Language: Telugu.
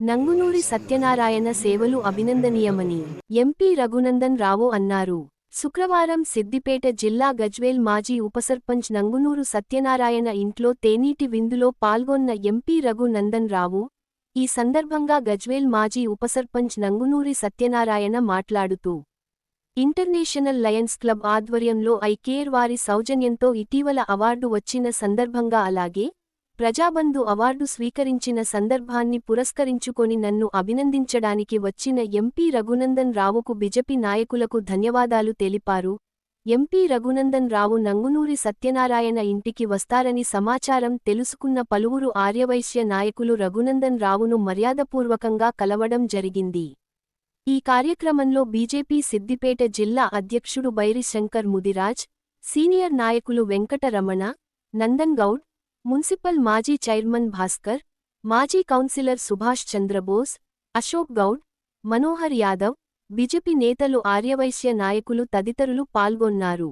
నంగునూరి సత్యనారాయణ సేవలు అభినందనీయమని ఎంపీ రఘునందన్ రావు అన్నారు. శుక్రవారం సిద్దిపేట జిల్లా గజ్వేల్ మాజీ ఉపసర్పంచ్ నంగునూరు సత్యనారాయణ ఇంట్లో తేనీటి విందులో పాల్గొన్న ఎంపీ రఘునందన్ రావు ఈ సందర్భంగా గజ్వేల్ మాజీ ఉపసర్పంచ్ నంగునూరి సత్యనారాయణ మాట్లాడుతూ ఇంటర్నేషనల్ లయన్స్ క్లబ్ ఆధ్వర్యంలో ఐకేర్ వారి సౌజన్యంతో ఇటీవల అవార్డు వచ్చిన సందర్భంగా అలాగే ప్రజాబంధు అవార్డు స్వీకరించిన సందర్భాన్ని పురస్కరించుకొని నన్ను అభినందించడానికి వచ్చిన ఎంపీ రఘునందన్ రావుకు బిజెపి నాయకులకు ధన్యవాదాలు తెలిపారు. ఎంపీ రఘునందన్ రావు నంగునూరి సత్యనారాయణ ఇంటికి వస్తారని సమాచారం తెలుసుకున్న పలువురు ఆర్యవైశ్య నాయకులు రఘునందన్ రావును మర్యాదపూర్వకంగా కలవడం జరిగింది. ఈ కార్యక్రమంలో బీజేపీ సిద్దిపేట జిల్లా అధ్యక్షుడు బైరి శంకర్ ముదిరాజ్ సీనియర్ నాయకులు వెంకటరమణ నందన్ గౌడ్ మున్సిపల్ మాజీ చైర్మన్ భాస్కర్ మాజీ కౌన్సిలర్ సుభాష్ చంద్రబోస్ అశోక్ గౌడ్ మనోహర్ యాదవ్ బీజేపీ నేతలు ఆర్యవైశ్య నాయకులు తదితరులు పాల్గొన్నారు.